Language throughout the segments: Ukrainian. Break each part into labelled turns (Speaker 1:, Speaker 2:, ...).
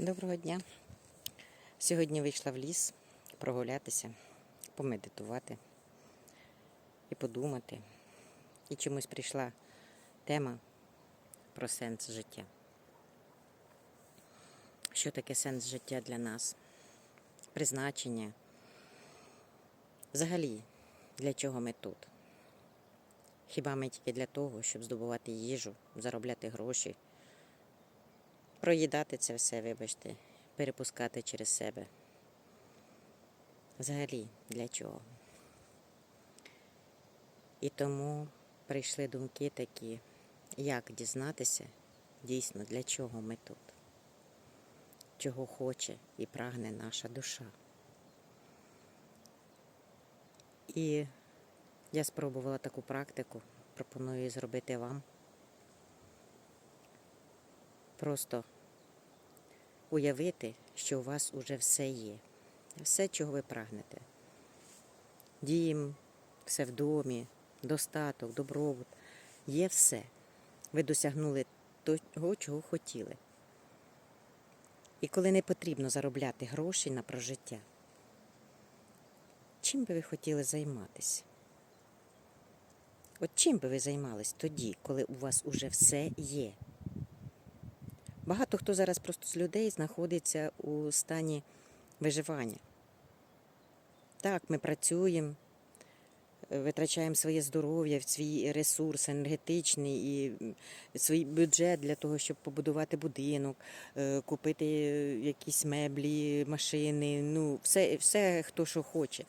Speaker 1: Доброго дня. Сьогодні вийшла в ліс прогулятися, помедитувати і подумати. І чомусь прийшла тема про сенс життя. Що таке сенс життя для нас? Призначення. Взагалі, для чого ми тут? Хіба ми тільки для того, щоб здобувати їжу, заробляти гроші? Проїдати це все, вибачте, перепускати через себе. Взагалі, для чого? І тому прийшли думки такі, як дізнатися дійсно, для чого ми тут, чого хоче і прагне наша душа. І я спробувала таку практику, пропоную зробити вам. Просто уявити, що у вас уже все є, все, чого ви прагнете. Дім, все в домі, достаток, добробут. Є все. Ви досягнули того, чого хотіли. І коли не потрібно заробляти гроші на прожиття, чим би ви хотіли займатися? От чим би ви займались тоді, коли у вас уже все є? Багато хто зараз просто з людей знаходиться у стані виживання. Так, ми працюємо, витрачаємо своє здоров'я, свій ресурс енергетичний і свій бюджет для того, щоб побудувати будинок, е, купити якісь меблі, машини, ну, все, все хто що хоче.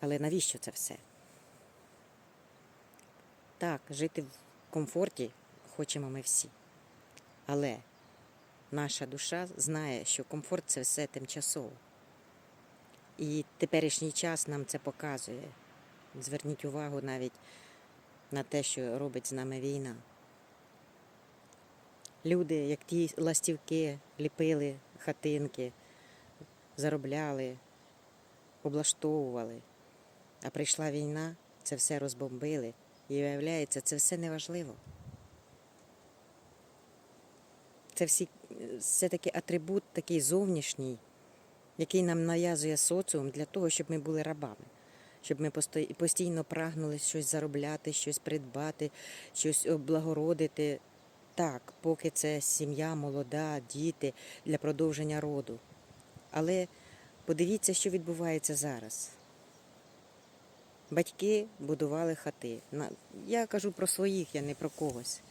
Speaker 1: Але навіщо це все? Так, жити в комфорті хочемо ми всі. Але наша душа знає, що комфорт це все тимчасово. І теперішній час нам це показує. Зверніть увагу навіть на те, що робить з нами війна. Люди, як ті ластівки, ліпили хатинки, заробляли, облаштовували. А прийшла війна, це все розбомбили. І виявляється, це все неважливо. Це всі все-таки атрибут такий зовнішній, який нам нав'язує соціум для того, щоб ми були рабами, щоб ми постійно прагнули щось заробляти, щось придбати, щось облагородити. Так, поки це сім'я, молода, діти для продовження роду. Але подивіться, що відбувається зараз. Батьки будували хати. Я кажу про своїх, я не про когось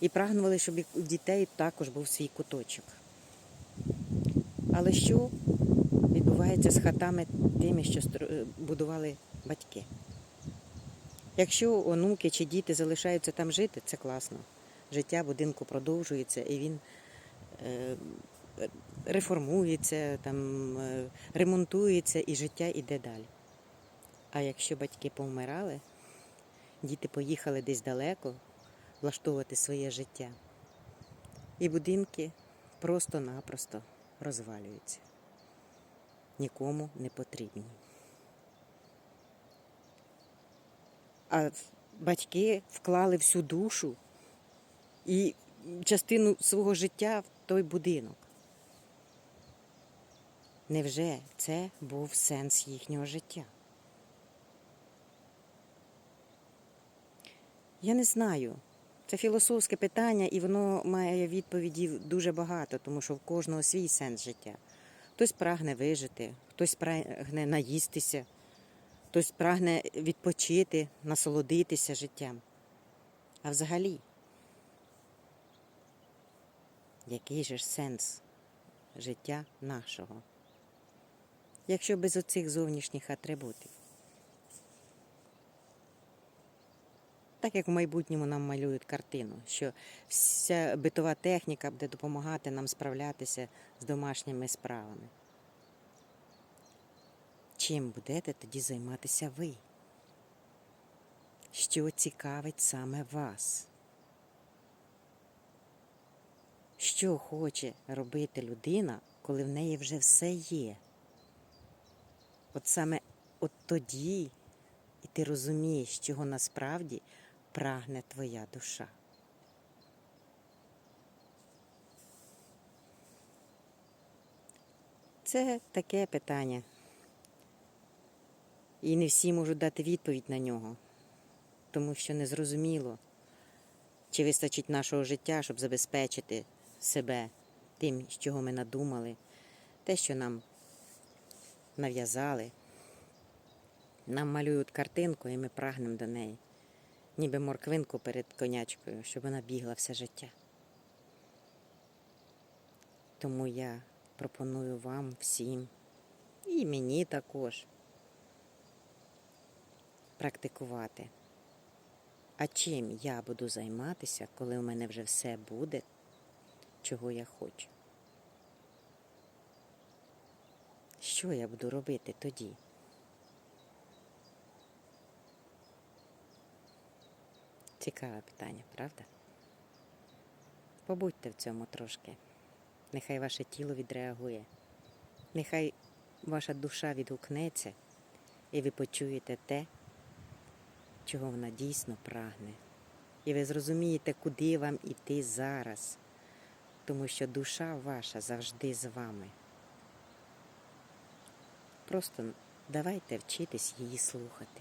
Speaker 1: і прагнули, щоб у дітей також був свій куточок. Але що відбувається з хатами тими, що будували батьки? Якщо онуки чи діти залишаються там жити, це класно. Життя будинку продовжується і він е, реформується, там, е, ремонтується і життя йде далі. А якщо батьки повмирали, діти поїхали десь далеко, влаштовувати своє життя. І будинки просто-напросто розвалюються. Нікому не потрібні. А батьки вклали всю душу і частину свого життя в той будинок. Невже це був сенс їхнього життя? Я не знаю. Це філософське питання, і воно має відповіді дуже багато, тому що в кожного свій сенс життя. Хтось прагне вижити, хтось прагне наїстися, хтось прагне відпочити, насолодитися життям. А взагалі, який же ж сенс життя нашого, якщо без оцих зовнішніх атрибутів? Так як в майбутньому нам малюють картину, що вся битова техніка буде допомагати нам справлятися з домашніми справами. Чим будете тоді займатися ви? Що цікавить саме вас? Що хоче робити людина, коли в неї вже все є? От саме от тоді і ти розумієш, чого насправді прагне твоя душа. Це таке питання. І не всі можуть дати відповідь на нього, тому що незрозуміло, чи вистачить нашого життя, щоб забезпечити себе тим, з чого ми надумали, те, що нам нав'язали. Нам малюють картинку, і ми прагнемо до неї, ніби морквинку перед конячкою, щоб вона бігла все життя. Тому я пропоную вам всім, і мені також, практикувати. А чим я буду займатися, коли у мене вже все буде, чого я хочу? Що я буду робити тоді? Цікаве питання, правда? Побудьте в цьому трошки. Нехай ваше тіло відреагує. Нехай ваша душа відгукнеться, і ви почуєте те, чого вона дійсно прагне. І ви зрозумієте, куди вам іти зараз, тому що душа ваша завжди з вами. Просто давайте вчитись її слухати.